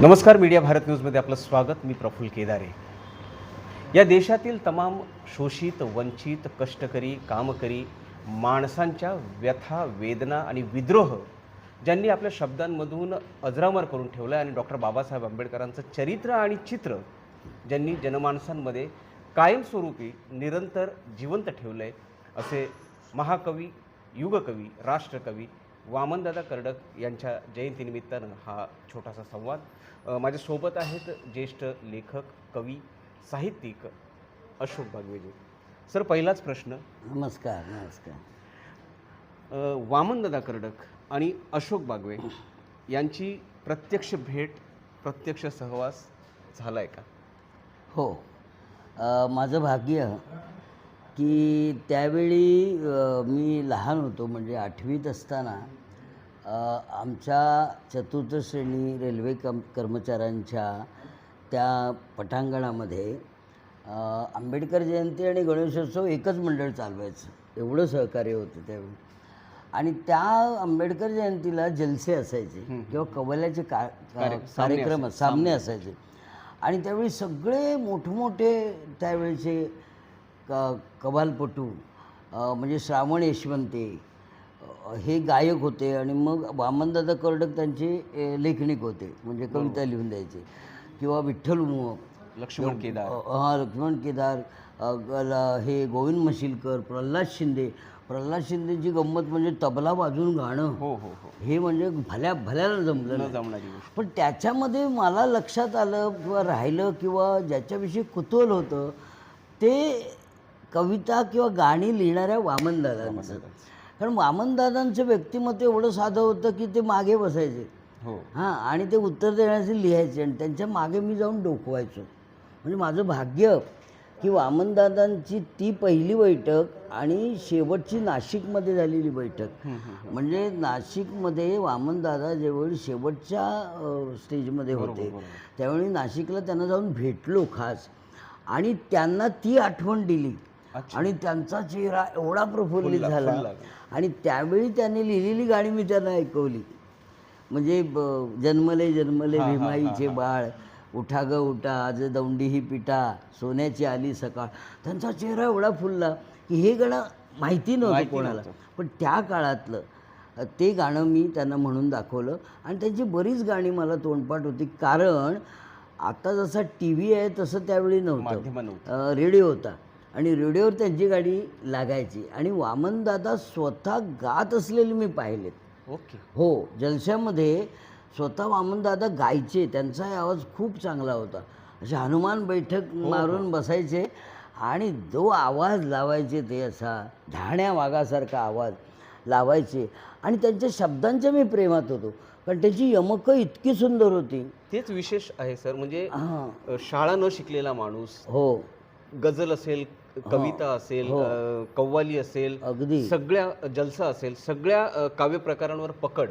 नमस्कार मीडिया भारत न्यूजमध्ये आपलं स्वागत. मी प्रफुल्ल केदारे. या देशातील तमाम शोषित वंचित कष्टकरी कामकरी माणसांच्या व्यथा वेदना आणि विद्रोह ज्यांनी आपल्या शब्दांमधून अजरामर करून ठेवलं आहे आणि डॉक्टर बाबासाहेब आंबेडकरांचं चरित्र आणि चित्र ज्यांनी जनमानसांमध्ये कायमस्वरूपी निरंतर जिवंत ठेवलं आहे असे महाकवी युगकवी राष्ट्रकवी वामनदादा कर्डक यांच्या जयंतीनिमित्तानं हा छोटासा संवाद. माझ्यासोबत आहेत ज्येष्ठ लेखक कवी साहित्यिक अशोक भागवेजी. सर पहिलाच प्रश्न. नमस्कार नमस्कार. वामनदादा कर्डक आणि अशोक बागवे यांची प्रत्यक्ष भेट प्रत्यक्ष सहवास झाला आहे का? हो. माझं भाग्य की त्यावेळी मी लहान होतो म्हणजे आठवीत असताना आमच्या चतुर्थ श्रेणी रेल्वे कम कर्मचाऱ्यांच्या त्या पटांगणामध्ये आंबेडकर जयंती आणि गणेशोत्सव एकच मंडळ चालवायचं. एवढं सहकार्य होतं त्यावेळी. आणि त्या आंबेडकर जयंतीला जलसे असायचे किंवा कवल्याचे का कार्यक्रम सामने. असायचे. आणि त्यावेळी सगळे मोठमोठे त्यावेळेचे क कबालपटू म्हणजे श्रावण यशवंते हे गायक होते आणि मग वामनदादा कर्डक त्यांचे लेखनिक होते म्हणजे कविता लिहून द्यायचे. किंवा विठ्ठल उमप लक्ष्मण केदार. हां लक्ष्मण केदार हे गोविंद मशिलकर प्रल्हाद शिंदे. प्रल्हाद शिंदेची गंमत म्हणजे तबला वाजवून गाणं. हो हो हो. हे म्हणजे भल्या भल्याला जमलं. जमणारी पण त्याच्यामध्ये मला लक्षात आलं किंवा राहिलं किंवा ज्याच्याविषयी कुतूहल होतं ते कविता किंवा गाणी लिहिणाऱ्या वामनदादांचं. कारण वामनदादांचं व्यक्तिमत्व एवढं साधं होतं की ते मागे बसायचे. हो. हां आणि ते उत्तर देण्याचे लिहायचे आणि त्यांच्या मागे मी जाऊन डोकवायचो. म्हणजे माझं भाग्य की वामनदादांची ती पहिली बैठक आणि शेवटची नाशिकमध्ये झालेली बैठक. म्हणजे नाशिकमध्ये वामनदादा ज्यावेळी शेवटच्या स्टेजमध्ये होते त्यावेळी नाशिकला त्यांना जाऊन भेटलो खास. आणि त्यांना ती आठवण दिली. आणि त्यांचा चेहरा एवढा प्रफुल्लित झाला. आणि त्यावेळी त्यांनी लिहिलेली गाणी मी त्यांना ऐकवली. म्हणजे जन्मले जन्मले भीमाईचे बाळ उठा ग उठा आज दौंडी ही पिटा सोन्याची आली सकाळ. त्यांचा चेहरा एवढा फुलला की हे गाणं माहिती नव्हतं कोणाला. पण त्या काळातलं ते गाणं मी त्यांना म्हणून दाखवलं आणि त्यांची बरीच गाणी मला तोंडपाठ होती. कारण आता जसा टी व्ही आहे तसं त्यावेळी नव्हतं. रेडिओ होता. आणि रेडिओवर त्यांची गाडी लागायची. आणि वामनदादा स्वतः गात असलेले मी पाहिलेत ओके. हो जलशामध्ये स्वतः वामनदादा गायचे. त्यांचा आवाज खूप चांगला होता. असे हनुमान बैठक मारून बसायचे आणि जो आवाज लावायचे ते असा ढाण्या वाघासारखा आवाज लावायचे. आणि त्यांच्या शब्दांच्या मी प्रेमात होतो. कारण त्याची यमकं इतकी सुंदर होती. तेच विशेष आहे सर. म्हणजे हां. शाळा न शिकलेला माणूस हो. गझल असेल कविता असेल अ, कव्वाली असेल अगदी. सगळ्या जलसा असेल सगळ्या अ, काव्य प्रकारांवर पकड.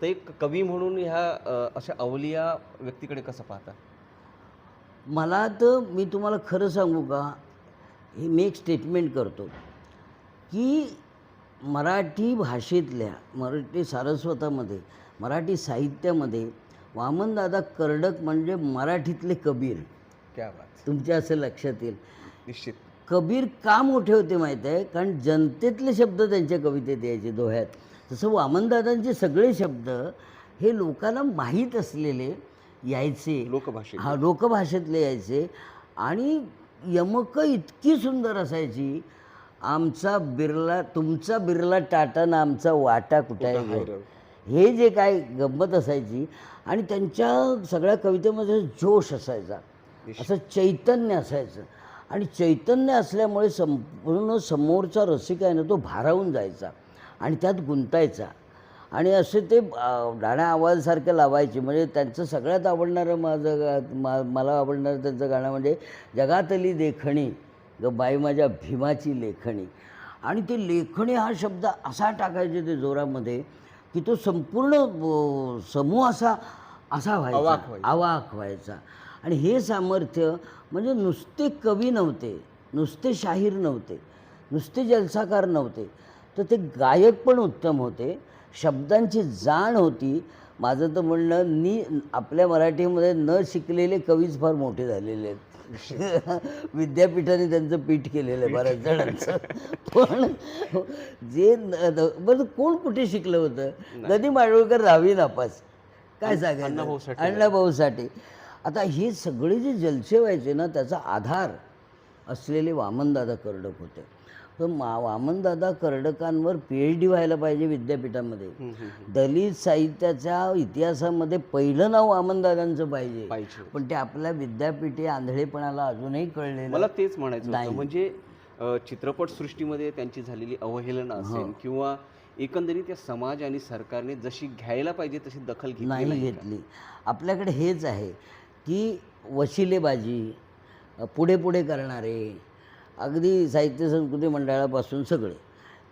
तर एक कवी म्हणून ह्या अशा अवलिया व्यक्तीकडे कसं पाहता? मला तर मी तुम्हाला खरं सांगू का? हे मी एक स्टेटमेंट करतो. की मराठी भाषेतल्या मराठी सारस्वतामध्ये मराठी साहित्यामध्ये वामनदादा कर्डक म्हणजे मराठीतले कबीर. क्या बात. तुमच्या असं लक्षात येईल. निश्चित. कबीर का मोठे होते माहीत आहे? कारण जनतेतले शब्द त्यांच्या कवितेत यायचे दोह्यात तसं वामनदादांचे सगळे शब्द हे लोकांना माहीत असलेले यायचे. लोकभाषेत हा लोकभाषेतले यायचे. आणि यमकं इतकी सुंदर असायची आमचा बिर्ला तुमचा बिर्ला टाटा ना आमचा वाटा कुठे आहे? हे जे काय गंमत असायची आणि त्यांच्या सगळ्या कवितेमध्ये जोश असायचा. असं चैतन्य असायचं. आणि चैतन्य असल्यामुळे संपूर्ण समोरचा रसिक आहे ना तो भारावून जायचा आणि त्यात गुंतायचा. आणि असे ते अं, डाण्या आवाजासारखं लावायचे. म्हणजे त्यांचं सगळ्यात आवडणारं माझं मा मला आवडणारं त्यांचं गाणं म्हणजे जगातली देखणी ग बाई माझ्या भीमाची लेखणी. आणि ते लेखणी हा शब्द असा टाकायचे ते जोरामध्ये की तो संपूर्ण समूह असा असा व्हायचा. व्हायचा. अवाक व्हायचा. आणि हे सामर्थ्य म्हणजे नुसते कवी नव्हते नुसते शाहीर नव्हते नुसते जलसाकार नव्हते. तर ते गायक पण उत्तम होते. शब्दांची जाण होती. माझं तर म्हणणं नी आपल्या मराठीमध्ये न शिकलेले कवीच फार मोठे झालेले आहेत. विद्यापीठाने त्यांचं पीठ केलेलं आहे बऱ्याच जणांचं. पण जे बरं कोण कुठे शिकलं होतं? गदी माडगूळकर दहावी नापास. काय सांगायचं? अण्णाभाऊ साठे. आता हे सगळे जे जलसे व्हायचे ना त्याचा आधार असलेले वामनदादा कर्डक होते. तर मा वामनदादा कर्डकांवर पी एच डी व्हायला पाहिजे विद्यापीठामध्ये. दलित साहित्याच्या इतिहासामध्ये पहिलं नाव वामनदादांचं पाहिजे. पाहिजे. पण ते आपल्या विद्यापीठी आंधळेपणाला अजूनही कळलेलं मला तेच म्हणायचं नाही. म्हणजे अ, चित्रपटसृष्टीमध्ये त्यांची झालेली अवहेलना असेल किंवा एकंदरीत या समाज आणि सरकारने जशी घ्यायला पाहिजे तशी दखल नाही घेतली. आपल्याकडे हेच आहे. की वशिलेबाजी पुढे पुढे करणारे अगदी साहित्य संस्कृती मंडळापासून सगळे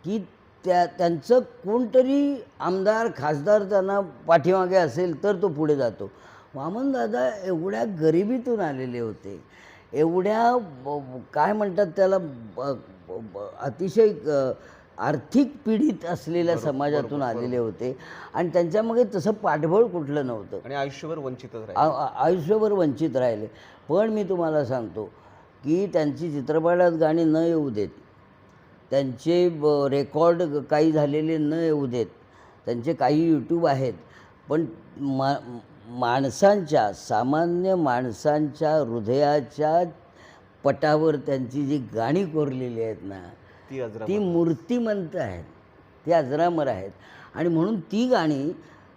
की त्या त्यांचं कोणतरी आमदार खासदार त्यांना पाठीमागे असेल तर तो पुढे जातो. वामनदादा एवढ्या गरिबीतून आलेले होते. एवढ्या काय म्हणतात त्याला ब- अतिशय आर्थिक पीडित असलेल्या समाजातून आलेले होते. आणि त्यांच्यामागे तसं पाठबळ कुठलं नव्हतं. आणि आयुष्यभर वंचितच राहील. आ- आ- आयुष्यभर वंचित राहिले. पण मी तुम्हाला सांगतो की त्यांची चित्रपटात गाणी न येऊ देत त्यांचे ब- रेकॉर्ड काही झालेले न येऊ देत त्यांचे काही यूट्यूब आहेत पण मा माणसांच्या सामान्य माणसांच्या हृदयाच्या पटावर त्यांची जी गाणी कोरलेली आहेत ना ती अजरा ती मूर्तिमंत आहेत. ती अजरामर आहेत. आणि म्हणून ती गाणी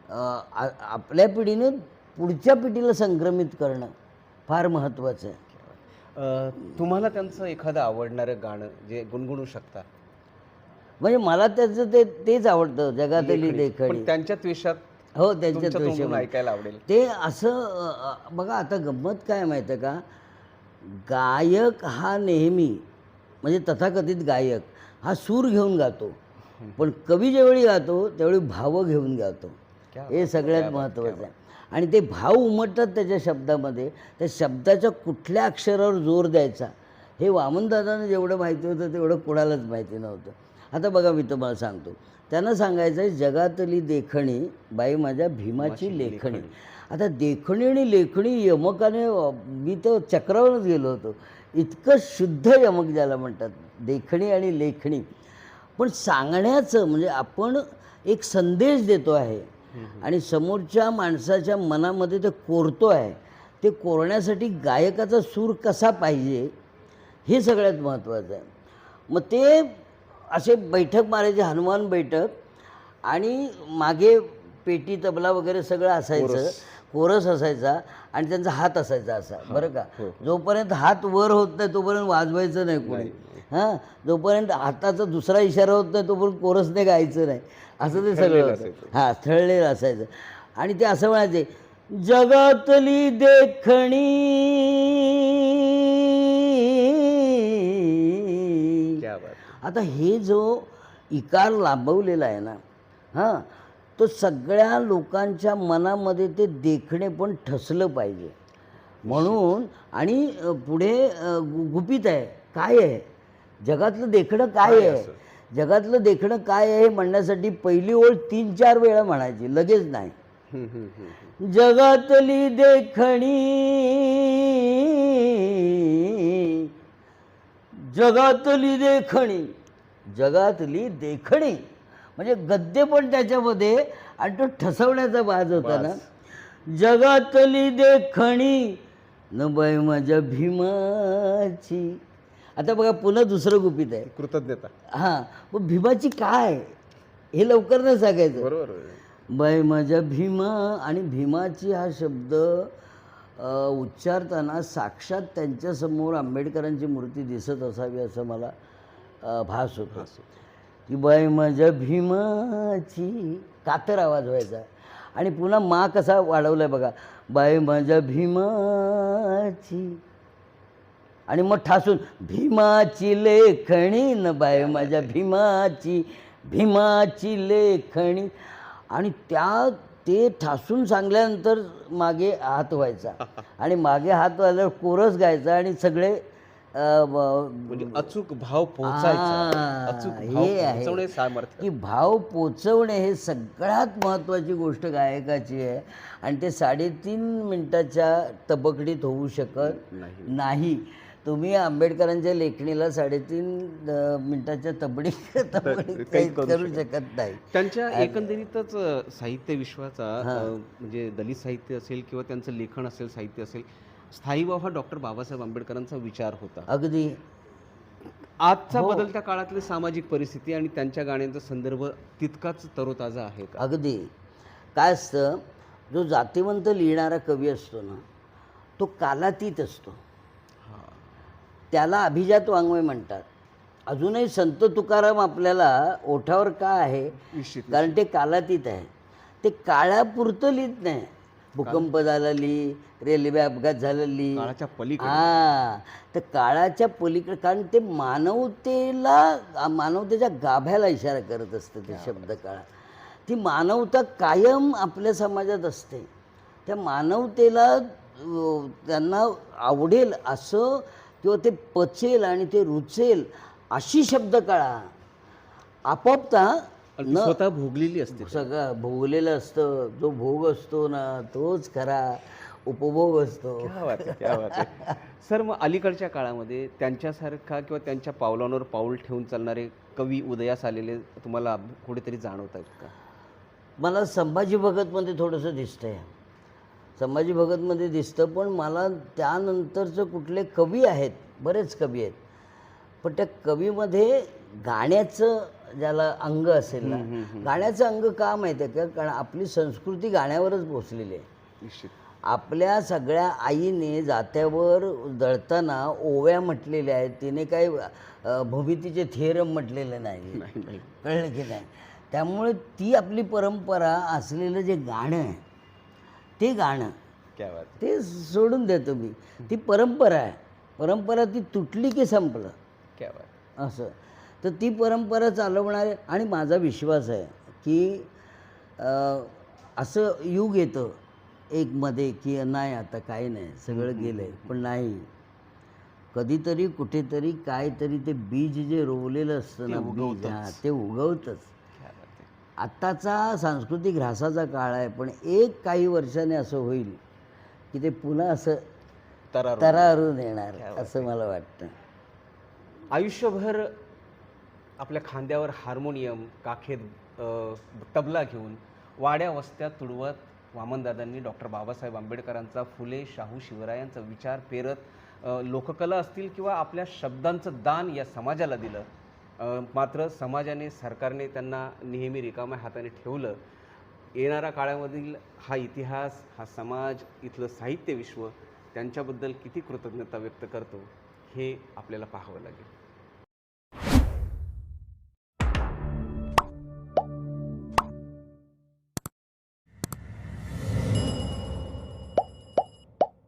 आपल्या पिढीने पुढच्या पिढीला संक्रमित करणं फार महत्त्वाचं आहे. तुम्हाला त्यांचं एखादं आवडणारं गाणं जे गुणगुणू शकता? म्हणजे मला त्याचं ते तेच आवडतं जगातली देखणी पण त्यांच्या त्वेषात हो त्यांच्या त्वेषामध्ये. ऐकायला आवडेल. ते असं बघा आता गंमत काय माहिती का? गायक हा नेहमी म्हणजे तथाकथित गायक हा सूर घेऊन गातो. पण कवी ज्यावेळी गातो त्यावेळी भावं घेऊन गातो. हे सगळ्यात महत्त्वाचं आहे. आणि ते भाव उमटतात त्याच्या शब्दामध्ये त्या शब्दाच्या कुठल्या अक्षरावर जोर द्यायचा हे वामनदादांना जेवढं माहिती होतं तेवढं कोणालाच माहिती नव्हतं. आता बघा मी तुम्हाला सांगतो. त्यांना सांगायचं आहे जगातली देखणी बाई माझ्या भीमाची लेखणी. आता देखणी आणि लेखणी यमकाने मी तर चक्रावरच गेलो होतो. इतकं शुद्ध यमक ज्याला म्हणतात. देखणी आणि लेखणी. पण सांगण्याचं म्हणजे आपण एक संदेश देतो आहे. आणि समोरच्या माणसाच्या मनामध्ये ते कोरतो आहे. ते कोरण्यासाठी गायकाचा सूर कसा पाहिजे हे सगळ्यात महत्त्वाचं आहे. मग ते असे बैठक मारायचे हनुमान बैठक आणि मागे पेटी तबला वगैरे सगळं असायचं. कोरस असायचा आणि त्यांचा हात असायचा असा बरं का? जोपर्यंत हात वर होत नाही तोपर्यंत वाजवायचं नाही कोणी. हां? जोपर्यंत हाताचा दुसरा इशारा होत नाही तोपर्यंत कोरसने गायचं नाही. असं ते सगळं हां थळलेलं असायचं. आणि ते असं म्हणायचे जगातली देखणी आता हे जो इकार लांबवलेला आहे ना हां तो सगळ्या लोकांच्या मनामध्ये ते देखणे पण ठसलं पाहिजे. म्हणून आणि पुढे गुपित आहे. काय आहे? जगातलं देखणं काय आहे? जगातलं देखणं काय आहे हे म्हणण्यासाठी पहिली ओळ तीन चार वेळा म्हणायची. लगेच नाही. जगातली देखणी जगातली देखणी जगातली देखणी. म्हणजे गद्य पण त्याच्यामध्ये आणि तो ठसवण्याचा बाज होता ना. जगातली देखणी न बाई माझ्या भीमाची. आता बघा पुन्हा दुसरं गुपित आहे. कृतज्ञता. हां मग भीमाची काय? हे लवकर नाही सांगायचं. बरोबर. बाय माझ्या भीमा आणि भीमाची हा शब्द उच्चारताना साक्षात त्यांच्यासमोर आंबेडकरांची मूर्ती दिसत असावी असं मला भास होतो. की बाय माझ्या भीमाची कातर आवाज व्हायचा. आणि पुन्हा मा कसा वाढवलाय बघा. बाय माझ्या भीमाची. आणि मग ठासून भीमाची लेखणी न बाय माझ्या भीमाची भीमाची लेखणी. आणि त्या ते ठासून सांगल्यानंतर मागे हात व्हायचा. आणि मागे हात व्हायला कोरस गायचा आणि सगळे म्हणजे अचूक भाव पोहोचायचा. अचूक भाव हे आहे. पोहोचवणे सामर्थ्य. की भाव पोचवणे हे सगळ्यात महत्त्वाची गोष्ट गायकाची आहे. आणि ते साडेतीन मिनिटाच्या तबकडीत होऊ शकत नाही. नाही. तुम्ही आंबेडकरांच्या लेखणीला साडेतीन अ, मिनिटाच्या तबडी तबडीत काही करू शकत नाही. त्यांच्या एकंदरीतच अ, साहित्य विश्वाचा अ, म्हणजे दलित साहित्य असेल किंवा त्यांचं लेखन असेल साहित्य असेल स्थायी हा डॉक्टर बाबासाहेब आंबेडकरांचा विचार होता. अगदी. आजचा बदलत्या काळातली सामाजिक परिस्थिती आणि त्यांच्या गाण्यांचा संदर्भ तितकाच तरोताजा आहे का? अगदी. काय असतं जो जातिवंत लिहिणारा कवी असतो ना तो कालातीत असतो. हा. त्याला अभिजात वाङ्मय म्हणतात. अजूनही संत तुकाराम आपल्याला ओठावर का आहे? निश्चित कारण ते कालातीत आहे. ते काळापुरतं लिहित नाही. भूकंप झाला लिही रेल्वे अपघात झाला लिही काळाच्या पलीकडे. हा तर काळाच्या पलीकडे कारण ते मानवतेला मानवतेच्या गाभ्याला इशारा करत असतं ते शब्द काळा. ती मानवता कायम आपल्या समाजात असते. त्या मानवतेला त्यांना आवडेल असं किंवा ते पचेल आणि ते रुचेल अशी शब्द काळा. आपोआपता ती स्वतः भोगलेली असते सगळं भोगलेलं असतं. जो भोग असतो ना तोच खरा उपभोग असतो. सर मग अलीकडच्या काळामध्ये त्यांच्यासारखा किंवा त्यांच्या पावलांवर पाऊल ठेवून चालणारे कवी उदयास आलेले तुम्हाला कुठेतरी जाणवत आहेत का? मला संभाजी भगतमध्ये थोडंसं दिसतंय. संभाजी भगतमध्ये दिसतं पण मला त्यानंतरचं कुठले कवी आहेत बरेच कवी आहेत. पण त्या कवीमध्ये गाण्याचं ज्याला अंग असेल ना गाण्याचं अंग का माहिती आहे का? कारण आपली संस्कृती गाण्यावरच पोचलेली आहे. निश्चित. आपल्या सगळ्या आईने जात्यावर दळताना ओव्या म्हटलेल्या आहेत. तिने काही भूमितीचे थेरम म्हटलेले नाही. कळलं की नाही? त्यामुळे ती आपली परंपरा असलेलं जे गाणं आहे ते गाणं क्या बात आहे. ते सोडून देतो मी ती परंपरा आहे. परंपरा ती तुटली की संपलं. असं. तर ती परंपरा चालवणारे आणि माझा विश्वास आहे की असं युग येतं एक मध्ये की नाही आता काही नाही सगळं गेलं आहे पण नाही. कधीतरी कुठेतरी काहीतरी ते बीज जे रोवलेलं असतं ना बीज हां ते उगवतंच. आत्ताचा सांस्कृतिक ऱ्हासाचा काळ आहे पण एक काही वर्षाने असं होईल की ते पुन्हा असं तरार तरारून येणार असं मला वाटतं. आयुष्यभर आपल्या खांद्यावर हार्मोनियम काखेत तबला घेऊन वाड्या वस्त्या तुडवत वामनदादांनी डॉक्टर बाबासाहेब आंबेडकरांचा फुले शाहू शिवरायांचा विचार पेरत लोककला असतील किंवा आपल्या शब्दांचं दान या समाजाला दिलं मात्र समाजाने सरकारने त्यांना नेहमी रिकाम्या हाताने ठेवलं. येणाऱ्या काळामधील हा इतिहास हा समाज इथलं साहित्य विश्व त्यांच्याबद्दल किती कृतज्ञता व्यक्त करतो हे आपल्याला पाहावं लागेल.